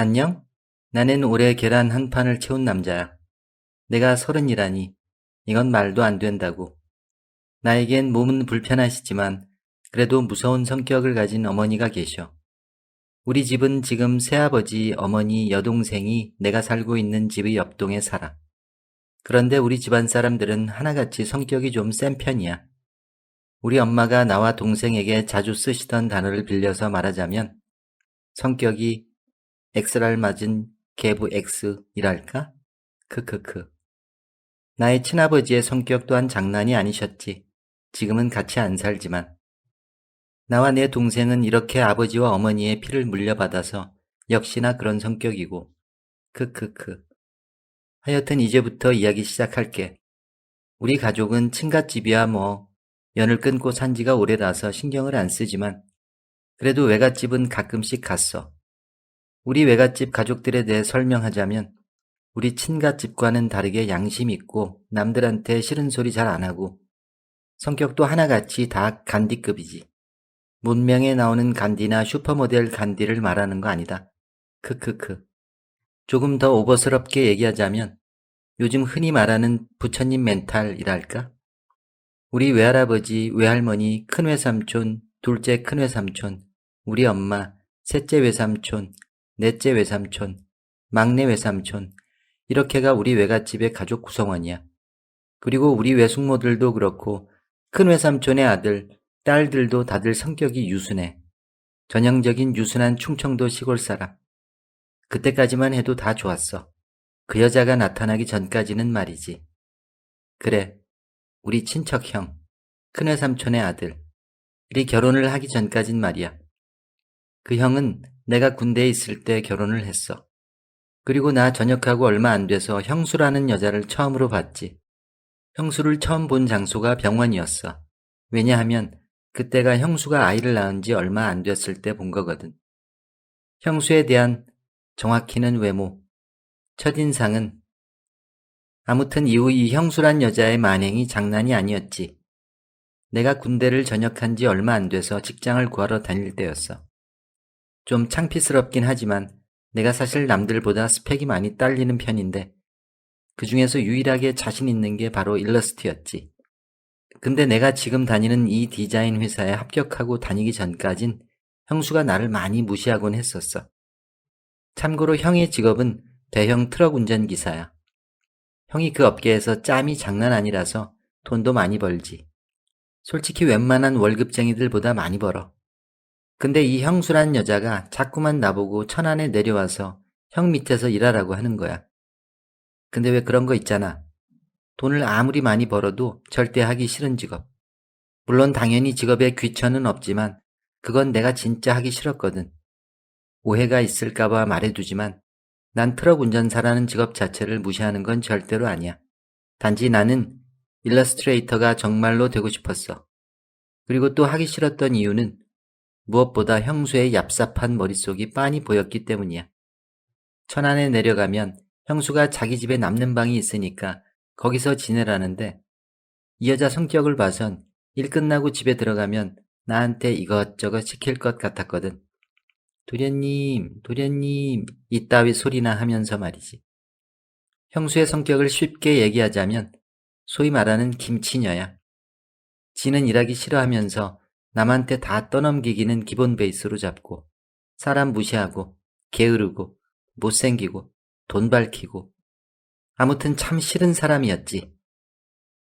안녕? 나는 올해 계란 한 판을 채운 남자야. 내가 서른이라니. 이건 말도 안 된다고. 나에겐 몸은 불편하시지만 그래도 무서운 성격을 가진 어머니가 계셔. 우리 집은 지금 새아버지, 어머니, 여동생이 내가 살고 있는 집의 옆동에 살아. 그런데 우리 집안 사람들은 하나같이 성격이 좀 센 편이야. 우리 엄마가 나와 동생에게 자주 쓰시던 단어를 빌려서 말하자면 성격이 X랄 맞은 개부 X이랄까? 크크크. 나의 친아버지의 성격 또한 장난이 아니셨지. 지금은 같이 안 살지만. 나와 내 동생은 이렇게 아버지와 어머니의 피를 물려받아서 역시나 그런 성격이고. 크크크. 하여튼 이제부터 이야기 시작할게. 우리 가족은 친갓집이야 뭐 연을 끊고 산 지가 오래라서 신경을 안 쓰지만 그래도 외갓집은 가끔씩 갔어. 우리 외갓집 가족들에 대해 설명하자면 우리 친갓집과는 다르게 양심 있고 남들한테 싫은 소리 잘 안 하고 성격도 하나같이 다 간디급이지. 문명에 나오는 간디나 슈퍼모델 간디를 말하는 거 아니다. 크크크. 조금 더 오버스럽게 얘기하자면 요즘 흔히 말하는 부처님 멘탈이랄까? 우리 외할아버지, 외할머니, 큰외삼촌, 둘째 큰외삼촌, 우리 엄마, 셋째 외삼촌, 넷째 외삼촌, 막내 외삼촌, 이렇게가 우리 외갓집의 가족 구성원이야. 그리고 우리 외숙모들도 그렇고 큰 외삼촌의 아들, 딸들도 다들 성격이 유순해. 전형적인 유순한 충청도 시골 사람. 그때까지만 해도 다 좋았어. 그 여자가 나타나기 전까지는 말이지. 그래, 우리 친척 형, 큰외삼촌의 아들. 이 결혼을 하기 전까진 말이야. 그 형은 내가 군대에 있을 때 결혼을 했어. 그리고 나 전역하고 얼마 안 돼서 형수라는 여자를 처음으로 봤지. 형수를 처음 본 장소가 병원이었어. 왜냐하면 그때가 형수가 아이를 낳은 지 얼마 안 됐을 때 본 거거든. 형수에 대한 정확히는 외모, 첫인상은 아무튼 이후 이 형수란 여자의 만행이 장난이 아니었지. 내가 군대를 전역한 지 얼마 안 돼서 직장을 구하러 다닐 때였어. 좀 창피스럽긴 하지만 내가 사실 남들보다 스펙이 많이 딸리는 편인데 그 중에서 유일하게 자신 있는 게 바로 일러스트였지. 근데 내가 지금 다니는 이 디자인 회사에 합격하고 다니기 전까진 형수가 나를 많이 무시하곤 했었어. 참고로 형의 직업은 대형 트럭 운전기사야. 형이 그 업계에서 짬이 장난 아니라서 돈도 많이 벌지. 솔직히 웬만한 월급쟁이들보다 많이 벌어. 근데 이 형수란 여자가 자꾸만 나보고 천안에 내려와서 형 밑에서 일하라고 하는 거야. 근데 왜 그런 거 있잖아. 돈을 아무리 많이 벌어도 절대 하기 싫은 직업. 물론 당연히 직업에 귀천은 없지만 그건 내가 진짜 하기 싫었거든. 오해가 있을까봐 말해두지만 난 트럭 운전사라는 직업 자체를 무시하는 건 절대로 아니야. 단지 나는 일러스트레이터가 정말로 되고 싶었어. 그리고 또 하기 싫었던 이유는 무엇보다 형수의 얍삽한 머릿속이 빤히 보였기 때문이야. 천안에 내려가면 형수가 자기 집에 남는 방이 있으니까 거기서 지내라는데 이 여자 성격을 봐선 일 끝나고 집에 들어가면 나한테 이것저것 시킬 것 같았거든. 도련님, 도련님, 이따위 소리나 하면서 말이지. 형수의 성격을 쉽게 얘기하자면 소위 말하는 김치녀야. 지는 일하기 싫어하면서 남한테 다 떠넘기기는 기본 베이스로 잡고 사람 무시하고 게으르고 못생기고 돈 밝히고 아무튼 참 싫은 사람이었지.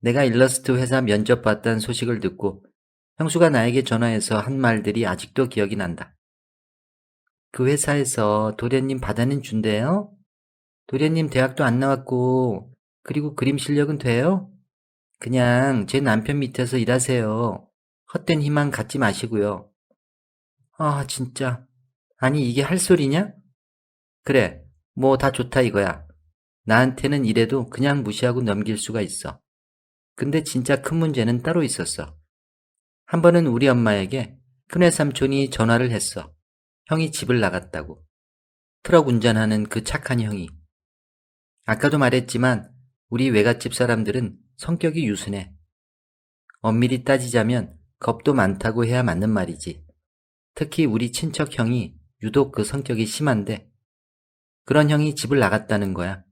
내가 일러스트 회사 면접 봤다는 소식을 듣고 형수가 나에게 전화해서 한 말들이 아직도 기억이 난다. 그 회사에서 도련님 받아낸 준대요? 도련님 대학도 안 나왔고 그리고 그림 실력은 돼요? 그냥 제 남편 밑에서 일하세요. 헛된 희망 갖지 마시고요. 아, 진짜. 아니, 이게 할 소리냐? 그래, 뭐 다 좋다 이거야. 나한테는 이래도 그냥 무시하고 넘길 수가 있어. 근데 진짜 큰 문제는 따로 있었어. 한 번은 우리 엄마에게 큰애 삼촌이 전화를 했어. 형이 집을 나갔다고. 트럭 운전하는 그 착한 형이. 아까도 말했지만 우리 외갓집 사람들은 성격이 유순해. 엄밀히 따지자면 겁도 많다고 해야 맞는 말이지. 특히 우리 친척 형이 유독 그 성격이 심한데 그런 형이 집을 나갔다는 거야.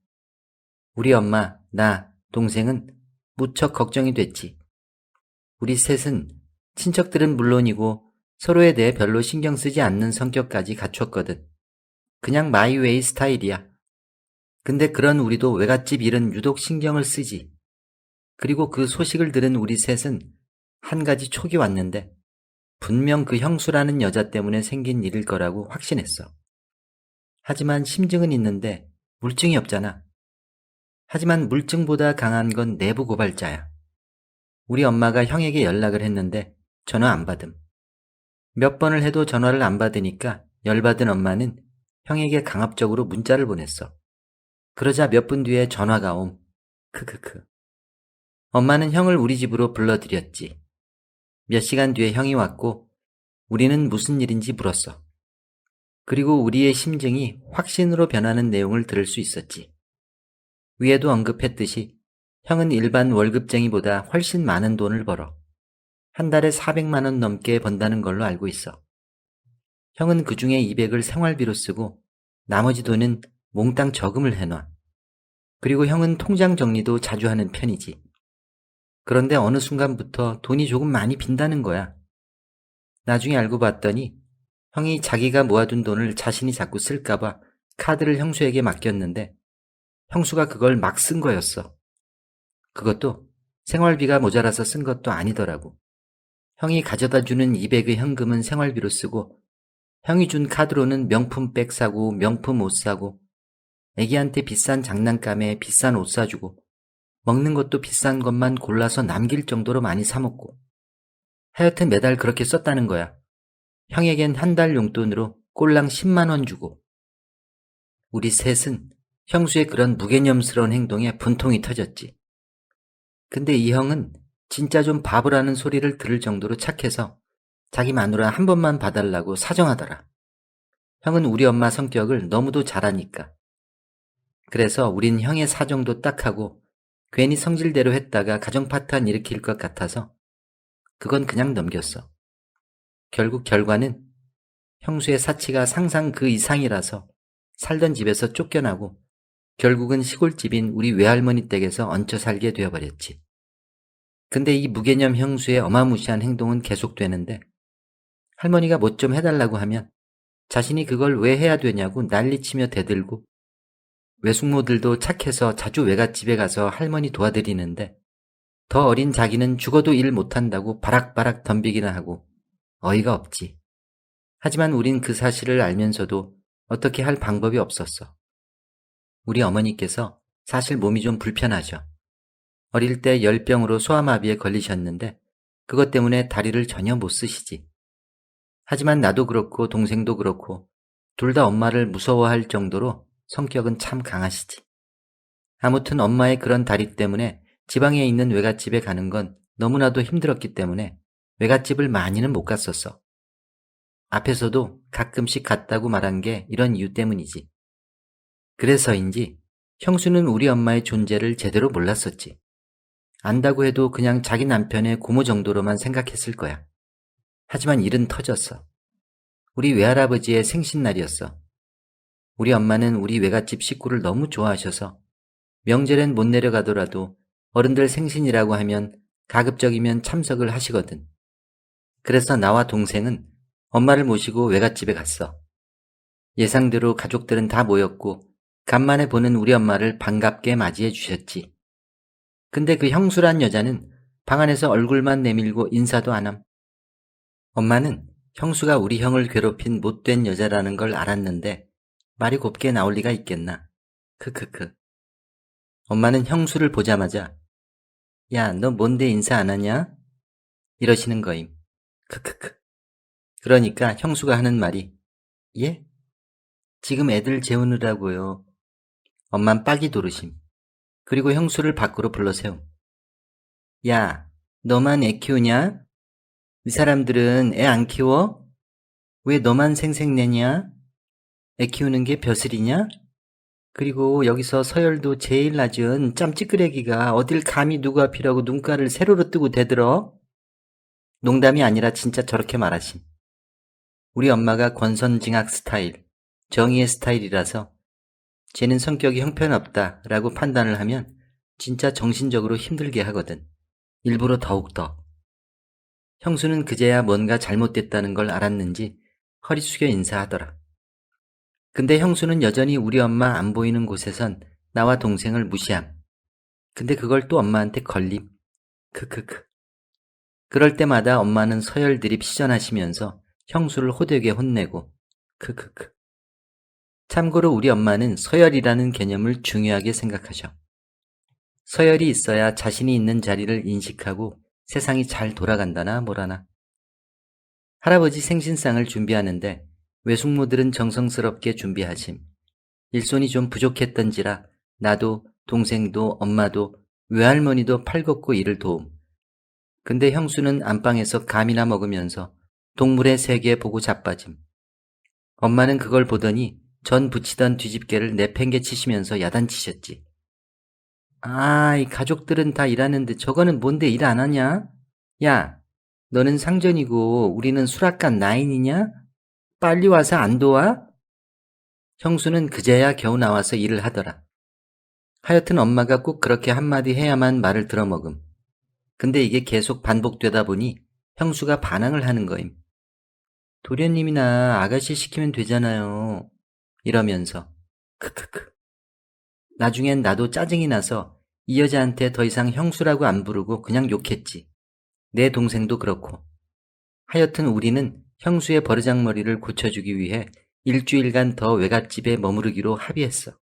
우리 엄마, 나, 동생은 무척 걱정이 됐지. 우리 셋은 친척들은 물론이고 서로에 대해 별로 신경 쓰지 않는 성격까지 갖췄거든. 그냥 마이웨이 스타일이야. 근데 그런 우리도 외갓집 일은 유독 신경을 쓰지. 그리고 그 소식을 들은 우리 셋은 한 가지 촉이 왔는데 분명 그 형수라는 여자 때문에 생긴 일일 거라고 확신했어. 하지만 심증은 있는데 물증이 없잖아. 하지만 물증보다 강한 건 내부 고발자야. 우리 엄마가 형에게 연락을 했는데 전화 안 받음. 몇 번을 해도 전화를 안 받으니까 열받은 엄마는 형에게 강압적으로 문자를 보냈어. 그러자 몇 분 뒤에 전화가 옴. 크크크. 엄마는 형을 우리 집으로 불러들였지. 몇 시간 뒤에 형이 왔고 우리는 무슨 일인지 물었어. 그리고 우리의 심증이 확신으로 변하는 내용을 들을 수 있었지. 위에도 언급했듯이 형은 일반 월급쟁이보다 훨씬 많은 돈을 벌어. 한 달에 400만원 넘게 번다는 걸로 알고 있어. 형은 그 중에 200을 생활비로 쓰고 나머지 돈은 몽땅 저금을 해놔. 그리고 형은 통장 정리도 자주 하는 편이지. 그런데 어느 순간부터 돈이 조금 많이 빈다는 거야. 나중에 알고 봤더니 형이 자기가 모아둔 돈을 자신이 자꾸 쓸까봐 카드를 형수에게 맡겼는데 형수가 그걸 막 쓴 거였어. 그것도 생활비가 모자라서 쓴 것도 아니더라고. 형이 가져다 주는 200의 현금은 생활비로 쓰고 형이 준 카드로는 명품 백 사고 명품 옷 사고 애기한테 비싼 장난감에 비싼 옷 사주고 먹는 것도 비싼 것만 골라서 남길 정도로 많이 사먹고 하여튼 매달 그렇게 썼다는 거야. 형에겐 한 달 용돈으로 꼴랑 10만 원 주고 우리 셋은 형수의 그런 무개념스러운 행동에 분통이 터졌지. 근데 이 형은 진짜 좀 바보라는 소리를 들을 정도로 착해서 자기 마누라 한 번만 봐달라고 사정하더라. 형은 우리 엄마 성격을 너무도 잘 아니까. 그래서 우린 형의 사정도 딱 하고 괜히 성질대로 했다가 가정 파탄 일으킬 것 같아서 그건 그냥 넘겼어. 결국 결과는 형수의 사치가 상상 그 이상이라서 살던 집에서 쫓겨나고 결국은 시골집인 우리 외할머니 댁에서 얹혀 살게 되어버렸지. 근데 이 무개념 형수의 어마무시한 행동은 계속되는데 할머니가 뭐 좀 해달라고 하면 자신이 그걸 왜 해야 되냐고 난리치며 대들고 외숙모들도 착해서 자주 외갓집에 가서 할머니 도와드리는데 더 어린 자기는 죽어도 일 못한다고 바락바락 덤비기나 하고 어이가 없지. 하지만 우린 그 사실을 알면서도 어떻게 할 방법이 없었어. 우리 어머니께서 사실 몸이 좀 불편하죠. 어릴 때 열병으로 소아마비에 걸리셨는데 그것 때문에 다리를 전혀 못 쓰시지. 하지만 나도 그렇고 동생도 그렇고 둘 다 엄마를 무서워할 정도로 성격은 참 강하시지. 아무튼 엄마의 그런 다리 때문에 지방에 있는 외갓집에 가는 건 너무나도 힘들었기 때문에 외갓집을 많이는 못 갔었어. 앞에서도 가끔씩 갔다고 말한 게 이런 이유 때문이지. 그래서인지 형수는 우리 엄마의 존재를 제대로 몰랐었지. 안다고 해도 그냥 자기 남편의 고모 정도로만 생각했을 거야. 하지만 일은 터졌어. 우리 외할아버지의 생신날이었어. 우리 엄마는 우리 외갓집 식구를 너무 좋아하셔서 명절엔 못 내려가더라도 어른들 생신이라고 하면 가급적이면 참석을 하시거든. 그래서 나와 동생은 엄마를 모시고 외갓집에 갔어. 예상대로 가족들은 다 모였고 간만에 보는 우리 엄마를 반갑게 맞이해 주셨지. 근데 그 형수란 여자는 방 안에서 얼굴만 내밀고 인사도 안 함. 엄마는 형수가 우리 형을 괴롭힌 못된 여자라는 걸 알았는데 말이 곱게 나올 리가 있겠나. 크크크. 엄마는 형수를 보자마자 야, 너 뭔데 인사 안 하냐? 이러시는 거임. 크크크. 그러니까 형수가 하는 말이 예? 지금 애들 재우느라고요. 엄만 빡이 도르심. 그리고 형수를 밖으로 불러세움. 야, 너만 애 키우냐? 이 사람들은 애 안 키워? 왜 너만 생색내냐? 애 키우는 게 벼슬이냐? 그리고 여기서 서열도 제일 낮은 짬찌끄레기가 어딜 감히 누구 앞이라고 눈가를 세로로 뜨고 대들어? 농담이 아니라 진짜 저렇게 말하심. 우리 엄마가 권선징악 스타일, 정의의 스타일이라서 쟤는 성격이 형편없다 라고 판단을 하면 진짜 정신적으로 힘들게 하거든. 일부러 더욱더. 형수는 그제야 뭔가 잘못됐다는 걸 알았는지 허리 숙여 인사하더라. 근데 형수는 여전히 우리 엄마 안 보이는 곳에선 나와 동생을 무시함. 근데 그걸 또 엄마한테 걸림. 크크크. 그럴 때마다 엄마는 서열 드립 시전하시면서 형수를 호되게 혼내고 크크크. 참고로 우리 엄마는 서열이라는 개념을 중요하게 생각하셔. 서열이 있어야 자신이 있는 자리를 인식하고 세상이 잘 돌아간다나 뭐라나. 할아버지 생신상을 준비하는데 외숙모들은 정성스럽게 준비하심. 일손이 좀 부족했던지라 나도 동생도 엄마도 외할머니도 팔걷고 일을 도움. 근데 형수는 안방에서 감이나 먹으면서 동물의 세계 보고 자빠짐. 엄마는 그걸 보더니 전 부치던 뒤집개를 내팽개치시면서 야단치셨지. 아, 이 가족들은 다 일하는데 저거는 뭔데 일 안 하냐? 야, 너는 상전이고 우리는 수락관 나인이냐? 빨리 와서 안 도와? 형수는 그제야 겨우 나와서 일을 하더라. 하여튼 엄마가 꼭 그렇게 한마디 해야만 말을 들어먹음. 근데 이게 계속 반복되다 보니 형수가 반항을 하는 거임. 도련님이나 아가씨 시키면 되잖아요. 이러면서 크크크. 나중엔 나도 짜증이 나서 이 여자한테 더 이상 형수라고 안 부르고 그냥 욕했지. 내 동생도 그렇고. 하여튼 우리는 형수의 버르장머리를 고쳐주기 위해 일주일간 더 외갓집에 머무르기로 합의했어.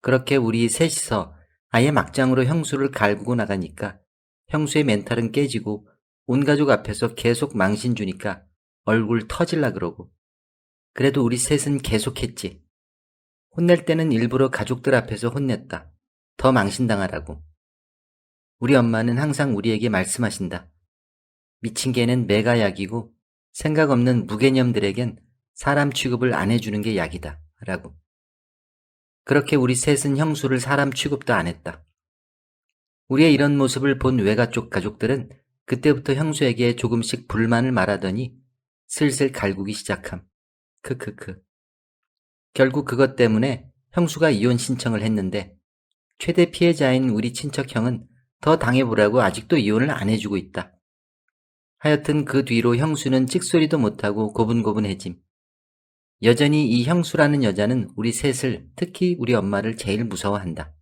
그렇게 우리 셋이서 아예 막장으로 형수를 갈구고 나가니까 형수의 멘탈은 깨지고 온 가족 앞에서 계속 망신 주니까 얼굴 터질라 그러고. 그래도 우리 셋은 계속했지. 혼낼 때는 일부러 가족들 앞에서 혼냈다. 더 망신당하라고. 우리 엄마는 항상 우리에게 말씀하신다. 미친 개는 매가 약이고 생각 없는 무개념들에겐 사람 취급을 안 해주는 게 약이다. 라고. 그렇게 우리 셋은 형수를 사람 취급도 안 했다. 우리의 이런 모습을 본 외가 쪽 가족들은 그때부터 형수에게 조금씩 불만을 말하더니 슬슬 갈구기 시작함. 크크크. 결국 그것 때문에 형수가 이혼 신청을 했는데 최대 피해자인 우리 친척 형은 더 당해보라고 아직도 이혼을 안 해주고 있다. 하여튼 그 뒤로 형수는 찍소리도 못하고 고분고분해짐. 여전히 이 형수라는 여자는 우리 셋을 특히 우리 엄마를 제일 무서워한다.